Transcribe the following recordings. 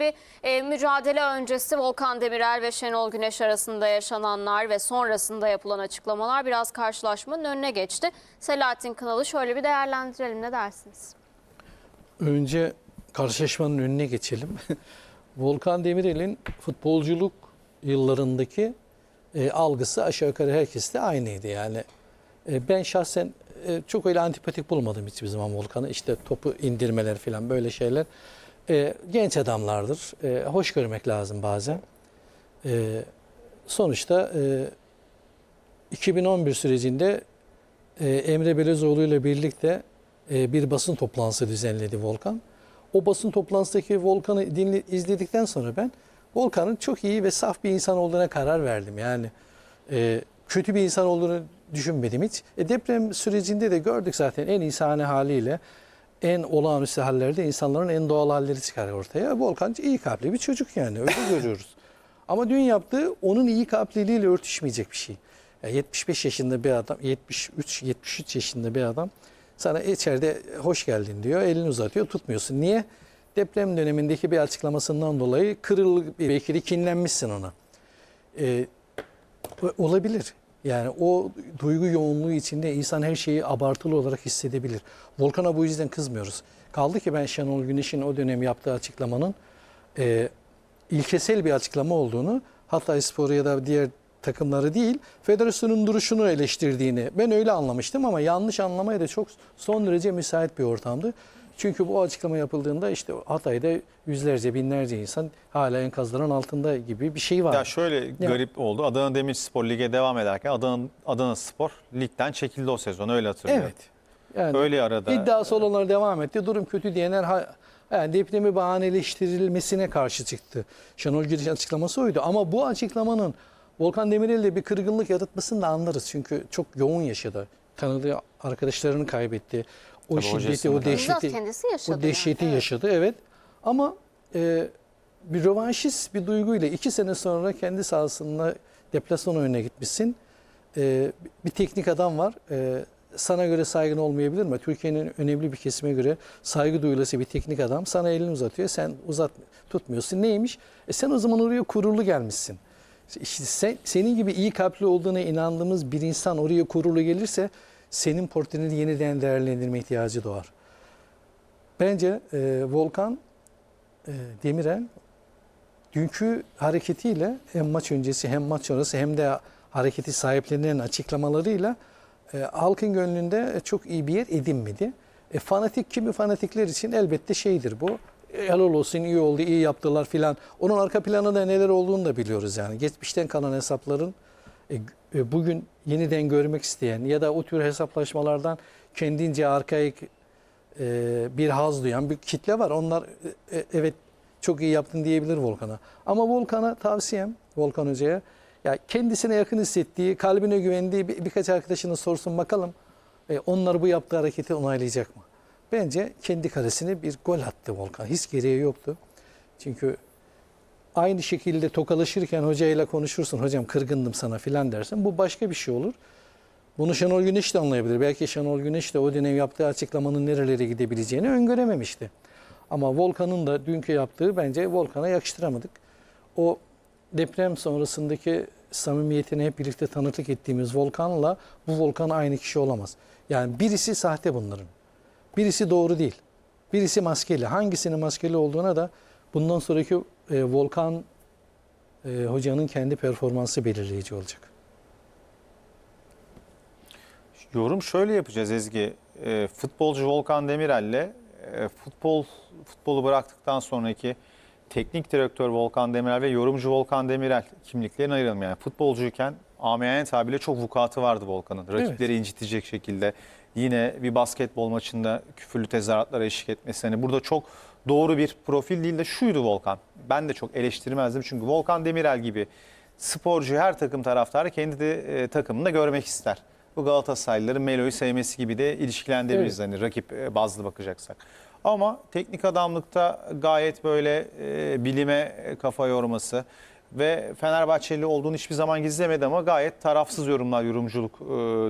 Bir e, mücadele öncesi Volkan Demirel ve Şenol Güneş arasında yaşananlar ve sonrasında yapılan açıklamalar biraz karşılaşmanın önüne geçti. Selahattin Kınalı şöyle bir değerlendirelim ne dersiniz? Önce karşılaşmanın önüne geçelim. Volkan Demirel'in futbolculuk yıllarındaki e, algısı aşağı yukarı herkeste aynıydı. Yani e, ben şahsen e, çok öyle antipatik bulmadım hiçbir zaman Volkan'ı. İşte topu indirmeler falan böyle şeyler. E, genç adamlardır. E, hoş görmek lazım bazen. E, sonuçta e, 2011 sürecinde e, Emre Belezoğlu ile birlikte e, bir basın toplantısı düzenledi Volkan. O basın toplantısındaki Volkan'ı dinle, izledikten sonra ben Volkan'ın çok iyi ve saf bir insan olduğuna karar verdim. Yani e, kötü bir insan olduğunu düşünmedim hiç. E, deprem sürecinde de gördük zaten en insani haliyle en olağanüstü hallerde insanların en doğal halleri çıkar ortaya. Volkan iyi kalpli bir çocuk yani öyle görüyoruz. Ama dün yaptığı onun iyi kalpliliğiyle örtüşmeyecek bir şey. Ya 75 yaşında bir adam, 73 73 yaşında bir adam sana içeride hoş geldin diyor, elini uzatıyor, tutmuyorsun. Niye? Deprem dönemindeki bir açıklamasından dolayı kırıl belki de kinlenmişsin ona. Ee, olabilir. Yani o duygu yoğunluğu içinde insan her şeyi abartılı olarak hissedebilir. Volkan'a bu yüzden kızmıyoruz. Kaldı ki ben Şenol Güneş'in o dönem yaptığı açıklamanın e, ilkesel bir açıklama olduğunu, Hatay Sporu ya da diğer takımları değil, federasyonun duruşunu eleştirdiğini ben öyle anlamıştım ama yanlış anlamaya da çok son derece müsait bir ortamdı. Çünkü bu açıklama yapıldığında işte Hatay'da yüzlerce binlerce insan hala enkazların altında gibi bir şey var. Ya şöyle garip oldu. Adana Demirspor lige devam ederken Adana, Adana Spor ligden çekildi o sezon öyle hatırlıyorum. Evet. Yani Öyle arada. iddiası olanlar devam etti. Durum kötü diyenler yani depremi bahaneleştirilmesine karşı çıktı. Şenol Güneş'in açıklaması oydu. Ama bu açıklamanın Volkan Demirel'de bir kırgınlık yaratmasını da anlarız. Çünkü çok yoğun yaşadı. Tanıdığı arkadaşlarını kaybetti. O Tabii şiddeti, o. Bizzat dehşeti, kendisi yaşadı. o yani. dehşeti Evet. yaşadı. Evet. Ama e, bir rövanşist bir duyguyla iki sene sonra kendi sahasında deplasman oyununa gitmişsin. E, bir teknik adam var. E, sana göre saygın olmayabilir mi? Türkiye'nin önemli bir kesime göre saygı duyulası bir teknik adam sana elini uzatıyor. Sen uzat tutmuyorsun. Neymiş? E sen o zaman oraya kurulu gelmişsin. İşte sen, senin gibi iyi kalpli olduğuna inandığımız bir insan oraya kurulu gelirse senin portföyünü yeniden değerlendirme ihtiyacı doğar. Bence e, Volkan e, Demirel dünkü hareketiyle hem maç öncesi hem maç sonrası hem de hareketi sahiplenen açıklamalarıyla e, halkın gönlünde çok iyi bir yer edinmedi. E, fanatik kimi fanatikler için elbette şeydir bu. E, Helal olsun iyi oldu iyi yaptılar filan. Onun arka planında neler olduğunu da biliyoruz yani. Geçmişten kalan hesapların e, e, bugün yeniden görmek isteyen ya da o tür hesaplaşmalardan kendince arkaik e, bir haz duyan bir kitle var. Onlar e, e, evet çok iyi yaptın diyebilir Volkan'a. Ama Volkan'a tavsiyem Volkan Hoca'ya ya kendisine yakın hissettiği, kalbine güvendiği bir, birkaç arkadaşını sorsun bakalım. E, onlar bu yaptığı hareketi onaylayacak mı? Bence kendi kalesine bir gol attı Volkan. Hiç gereği yoktu. Çünkü aynı şekilde tokalaşırken hocayla konuşursun. Hocam kırgındım sana filan dersin. Bu başka bir şey olur. Bunu Şenol Güneş de anlayabilir. Belki Şenol Güneş de o dönem yaptığı açıklamanın nerelere gidebileceğini öngörememişti. Ama Volkan'ın da dünkü yaptığı bence Volkan'a yakıştıramadık. O deprem sonrasındaki samimiyetini hep birlikte tanıklık ettiğimiz Volkan'la bu Volkan aynı kişi olamaz. Yani birisi sahte bunların. Birisi doğru değil. Birisi maskeli. Hangisinin maskeli olduğuna da bundan sonraki e, Volkan e, hocanın kendi performansı belirleyici olacak. Yorum şöyle yapacağız Ezgi. E, futbolcu Volkan Demirel'le e, futbol futbolu bıraktıktan sonraki teknik direktör Volkan Demirel ve yorumcu Volkan Demirel kimliklerini ayıralım. Yani futbolcuyken amiyane tabirle çok vukuatı vardı Volkan'ın. Rakipleri incitecek şekilde yine bir basketbol maçında küfürlü tezahüratlara eşlik etmesi. Hani burada çok doğru bir profil değil de şuydu Volkan. Ben de çok eleştirmezdim çünkü Volkan Demirel gibi sporcu her takım taraftarı kendi de e, takımında görmek ister. Bu Galatasaraylıların Melo'yu sevmesi gibi de ilişkilendirebiliriz hani rakip e, bazlı bakacaksak. Ama teknik adamlıkta gayet böyle e, bilime kafa yorması, ve Fenerbahçeli olduğunu hiçbir zaman gizlemedi ama gayet tarafsız yorumlar yorumculuk e,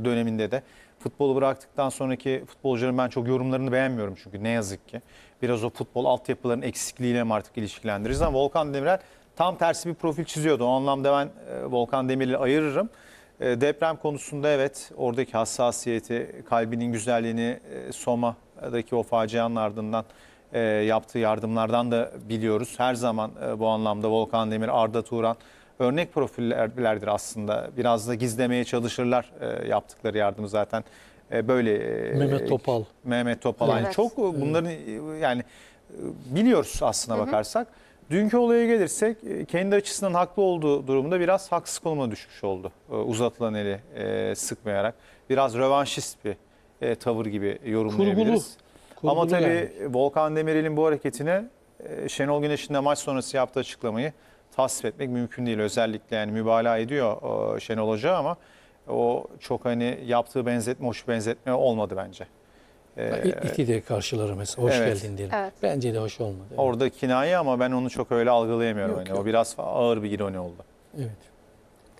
döneminde de. Futbolu bıraktıktan sonraki futbolcuların ben çok yorumlarını beğenmiyorum çünkü ne yazık ki. Biraz o futbol altyapıların eksikliğiyle mi artık ilişkilendiririz ama Volkan Demirel tam tersi bir profil çiziyordu. O anlamda ben e, Volkan Demirel'i ayırırım. E, Deprem konusunda evet oradaki hassasiyeti, kalbinin güzelliğini Soma'daki o facianın ardından e, yaptığı yardımlardan da biliyoruz. Her zaman e, bu anlamda Volkan Demir, Arda Turan örnek profillerdir aslında. Biraz da gizlemeye çalışırlar e, yaptıkları yardımı zaten. E, böyle e, Mehmet Topal. Mehmet Topal. Yani Evet. çok bunların e, yani e, biliyoruz aslına bakarsak. Dünkü olaya gelirsek e, kendi açısından haklı olduğu durumda biraz haksız konuma düşmüş oldu. E, Uzatılan eli e, sıkmayarak. Biraz rövanşist bir e, tavır gibi yorumlayabiliriz. Ama tabii yani. Volkan Demirel'in bu hareketine e, Şenol Güneş'in de maç sonrası yaptığı açıklamayı tasvip etmek mümkün değil. Özellikle yani mübalağa ediyor e, Şenol Hoca ama o çok hani yaptığı benzetme, hoş benzetme olmadı bence. E, İlk iki de karşıları mesela. Hoş Evet. geldin diyelim. Evet. Bence de hoş olmadı. Evet. Orada kinaye ama ben onu çok öyle algılayamıyorum. Yok, yok. O biraz ağır bir ironi oldu. Evet.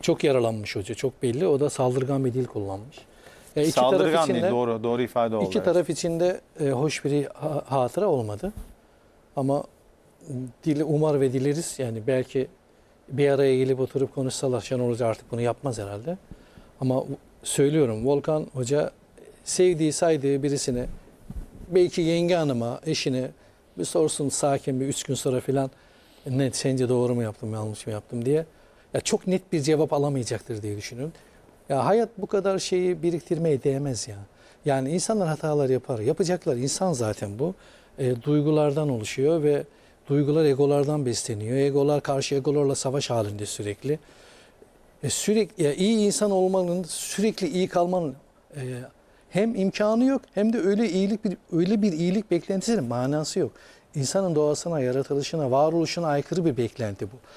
Çok yaralanmış hoca. Çok belli. O da saldırgan bir dil kullanmış. Ya iki taraf Saldırgan için değil, de- doğru, doğru ifade oldu. İki evet. taraf için de e, hoş bir ha- hatıra olmadı. Ama dili umar ve dileriz yani belki bir araya gelip oturup konuşsalar Şenol Hoca artık bunu yapmaz herhalde. Ama söylüyorum Volkan Hoca sevdiği saydığı birisine belki yenge hanıma eşine bir sorsun sakin bir üç gün sonra filan ne sence doğru mu yaptım yanlış mı yaptım diye ya çok net bir cevap alamayacaktır diye düşünüyorum. Ya hayat bu kadar şeyi biriktirmeye değmez ya. Yani insanlar hatalar yapar. Yapacaklar. insan zaten bu. E, duygulardan oluşuyor ve duygular egolardan besleniyor. Egolar karşı egolarla savaş halinde sürekli. E, sürekli ya iyi insan olmanın, sürekli iyi kalmanın e, hem imkanı yok hem de öyle iyilik bir öyle bir iyilik beklentisinin manası yok. İnsanın doğasına, yaratılışına, varoluşuna aykırı bir beklenti bu.